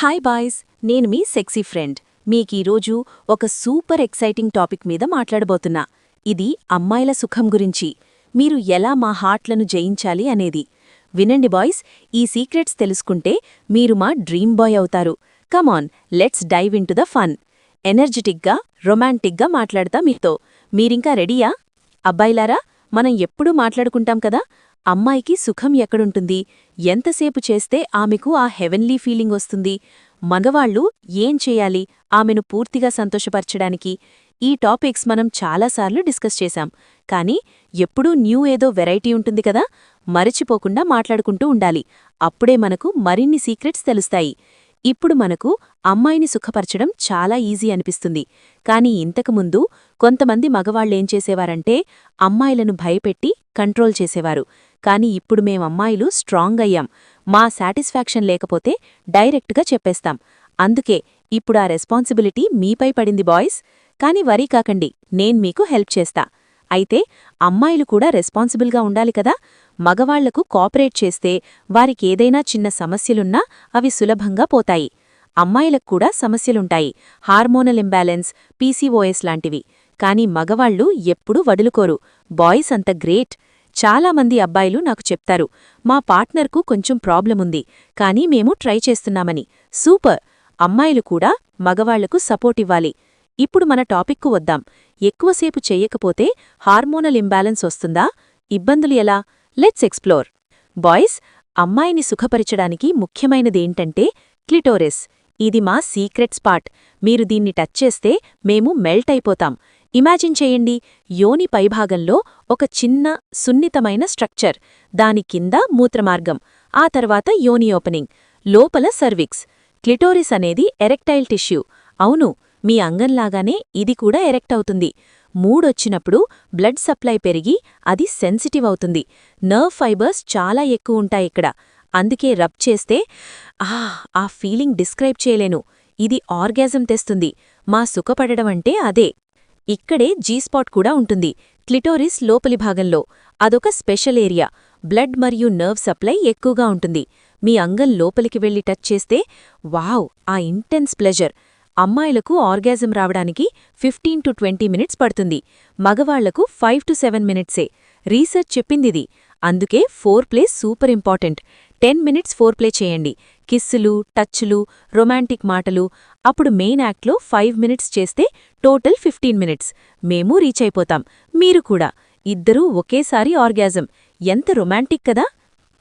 Hi boys నేను మీ sexy friend మీకీరోజు ఒక super exciting topic మీద మాట్లాడబోతున్నా. ఇది అమ్మాయిల సుఖం గురించి. మీరు ఎలా మా హార్ట్లను జయించాలి అనేది. వినండి బాయ్స్ ఈ సీక్రెట్స్ తెలుసుకుంటే మీరు మా డ్రీమ్ బాయ్ అవుతారు. Come on let's dive in the fun ఎనర్జెటిక్గా రొమాంటిక్గా మాట్లాడతా మీతో. మీరింకా రెడీయా అబ్బాయిలారా మనం ఎప్పుడూ మాట్లాడుకుంటాం కదా? అమ్మాయికి సుఖం ఎక్కడుంటుంది? ఎంతసేపు చేస్తే ఆమెకు ఆ హెవెన్లీ ఫీలింగ్ వస్తుంది? మగవాళ్ళు ఏం చేయాలి? ఆమెను పూర్తిగా సంతోషపరచడానికి ఈ టాపిక్స్ మనం చాలాసార్లు డిస్కస్ చేశాం. కానీ ఎప్పుడూ న్యూ ఏదో వెరైటీ ఉంటుంది కదా? మరచిపోకుండా మాట్లాడుకుంటూ ఉండాలి. అప్పుడే మనకు మరిన్ని సీక్రెట్స్ తెలుస్తాయి. ఇప్పుడు మనకు అమ్మాయిని సుఖపరచడం చాలా ఈజీ అనిపిస్తుంది. కానీ ఇంతకుముందు కొంతమంది మగవాళ్ళేం చేసేవారంటే అమ్మాయిలను భయపెట్టి కంట్రోల్ చేసేవారు. కానీ ఇప్పుడు మేమమ్మాయిలు స్ట్రాంగ్ అయ్యాం. మా సాటిస్ఫాక్షన్ లేకపోతే డైరెక్ట్గా చెప్పేస్తాం. అందుకే ఇప్పుడు ఆ రెస్పాన్సిబిలిటీ మీపై పడింది బాయ్స్. కాని వరీ కాకండి నేను మీకు హెల్ప్ చేస్తా. అయితే అమ్మాయిలు కూడా రెస్పాన్సిబుల్గా ఉండాలి కదా? మగవాళ్ళకు కోఆపరేట్ చేస్తే వారికేదైనా చిన్న సమస్యలున్నా అవి సులభంగా పోతాయి. అమ్మాయిలకు కూడా సమస్యలుంటాయి. హార్మోనల్ ఇంబ్యాలెన్స్ పీసీఓఎస్ లాంటివి. కానీ మగవాళ్ళు ఎప్పుడూ వదులుకోరు. బాయ్స్ అంత గ్రేట్. చాలామంది అబ్బాయిలు నాకు చెప్తారు మా పార్ట్నర్కు కొంచెం ప్రాబ్లముంది కానీ మేము ట్రై చేస్తున్నామని. సూపర్! అమ్మాయిలు కూడా మగవాళ్ళకు సపోర్ట్ ఇవ్వాలి. ఇప్పుడు మన టాపిక్కు వద్దాం. ఎక్కువసేపు చెయ్యకపోతే హార్మోనల్ ఇంబ్యాలెన్స్ వస్తుందా? ఇబ్బందులు ఎలా? Let's explore. బాయ్స్ అమ్మాయిని సుఖపరచడానికి ముఖ్యమైనదేంటంటే క్లిటోరెస్. ఇది మా సీక్రెట్ స్పాట్. మీరు దీన్ని టచ్ చేస్తే మేము మెల్ట్ అయిపోతాం. ఇమాజిన్ చేయండి యోని పైభాగంలో ఒక చిన్న సున్నితమైన స్ట్రక్చర్. దాని కింద మూత్రమార్గం. ఆ తర్వాత యోని ఓపెనింగ్. లోపల సర్విక్స్. క్లిటోరిస్ అనేది ఎరెక్టైల్ టిష్యూ. అవును మీ అంగంలాగానే ఇది కూడా ఎరెక్ట్ అవుతుంది. మూడొచ్చినప్పుడు బ్లడ్ సప్లై పెరిగి అది సెన్సిటివ్ అవుతుంది. నర్వ్ ఫైబర్స్ చాలా ఎక్కువ ఉంటాయి ఇక్కడ. అందుకే రబ్ చేస్తే ఆ ఆ ఫీలింగ్ డిస్క్రైబ్ చేయలేను. ఇది ఆర్గాజం తెస్తుంది. మా సుఖపడడమంటే అదే. ఇక్కడే జీస్పాట్ కూడా ఉంటుంది. క్లిటోరిస్ లోపలి భాగంలో. అదొక స్పెషల్ ఏరియా. బ్లడ్ మరియు నర్వ్ సప్లై ఎక్కువగా ఉంటుంది. మీ అంగం లోపలికి వెళ్ళి టచ్ చేస్తే వావ్ ఆ ఇంటెన్స్ ప్లెజర్. అమ్మాయిలకు ఆర్గాజం రావడానికి ఫిఫ్టీన్ టు ట్వంటీ మినిట్స్ పడుతుంది. మగవాళ్ళకు ఫైవ్ టు సెవెన్ మినిట్సే. రీసెర్చ్ చెప్పిందిది. అందుకే foreplay super important. Ten minutes foreplay చేయండి. కిస్సులు టచ్లు రొమాంటిక్ మాటలు. అప్పుడు మెయిన్ యాక్ట్లో ఫైవ్ మినిట్స్ చేస్తే టోటల్ ఫిఫ్టీన్ మినిట్స్. మేము రీచ్ అయిపోతాం. మీరు కూడా. ఇద్దరూ ఒకేసారి ఆర్గాజం. ఎంత రొమాంటిక్ కదా!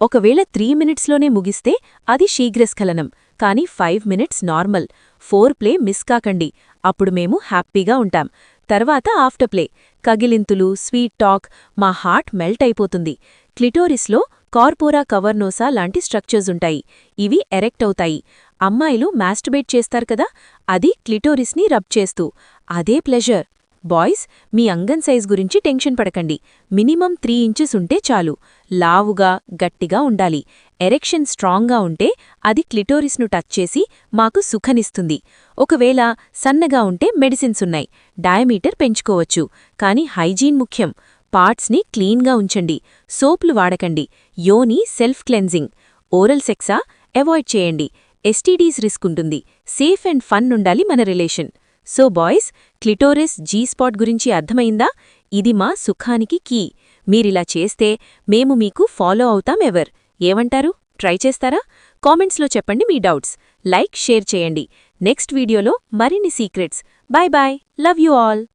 ఒకవేళ త్రీ మినిట్స్లోనే ముగిస్తే అది శీఘ్రస్ఖలనం. కానీ five minutes normal. Foreplay miss కాకండి. అప్పుడు మేము హ్యాపీగా ఉంటాం. తర్వాత ఆఫ్టర్ ప్లే. కగిలింతులు స్వీట్ టాక్ మా హార్ట్ మెల్ట్ అయిపోతుంది. క్లిటోరిస్లో కార్పోరా కవర్నోసా లాంటి స్ట్రక్చర్స్ ఉంటాయి. ఇవి ఎరెక్ట్ అవుతాయి. అమ్మాయిలు మాస్టుబేట్ చేస్తారు కదా అది క్లిటోరిస్ని రబ్ చేస్తూ. అదే ప్లెజర్ బాయ్స్ మీ అంగన్ సైజ్ గురించి టెన్షన్ పడకండి. మినిమం త్రీ ఇంచెస్ ఉంటే చాలు. లావుగా గట్టిగా ఉండాలి. ఎరెక్షన్ స్ట్రాంగ్గా ఉంటే అది క్లిటోరిస్ను టచ్ చేసి మాకు సుఖనిస్తుంది. ఒకవేళ సన్నగా ఉంటే మెడిసిన్స్ ఉన్నాయి. డయామీటర్ పెంచుకోవచ్చు. కాని హైజీన్ ముఖ్యం. పార్ట్స్ని క్లీన్గా ఉంచండి. సోప్లు వాడకండి. యోని సెల్ఫ్ క్లెన్జింగ్ ఓరల్ సెక్సా అవాయిడ్ చేయండి. ఎస్టీడీస్ రిస్క్ ఉంటుంది. సేఫ్ అండ్ ఫన్ ఉండాలి మన relation. So boys clitoris G spot గురించి అర్థమైందా? ఇది మా సుఖానికి కీ. మీరిలా చేస్తే మేము మీకు ఫాలో అవుతాం ఎవర్. ఏమంటారు? ట్రై చేస్తారా? కామెంట్స్లో చెప్పండి మీ డౌట్స్. లైక్ షేర్ చేయండి. నెక్స్ట్ వీడియోలో మరిన్ని secrets. Bye bye love you all.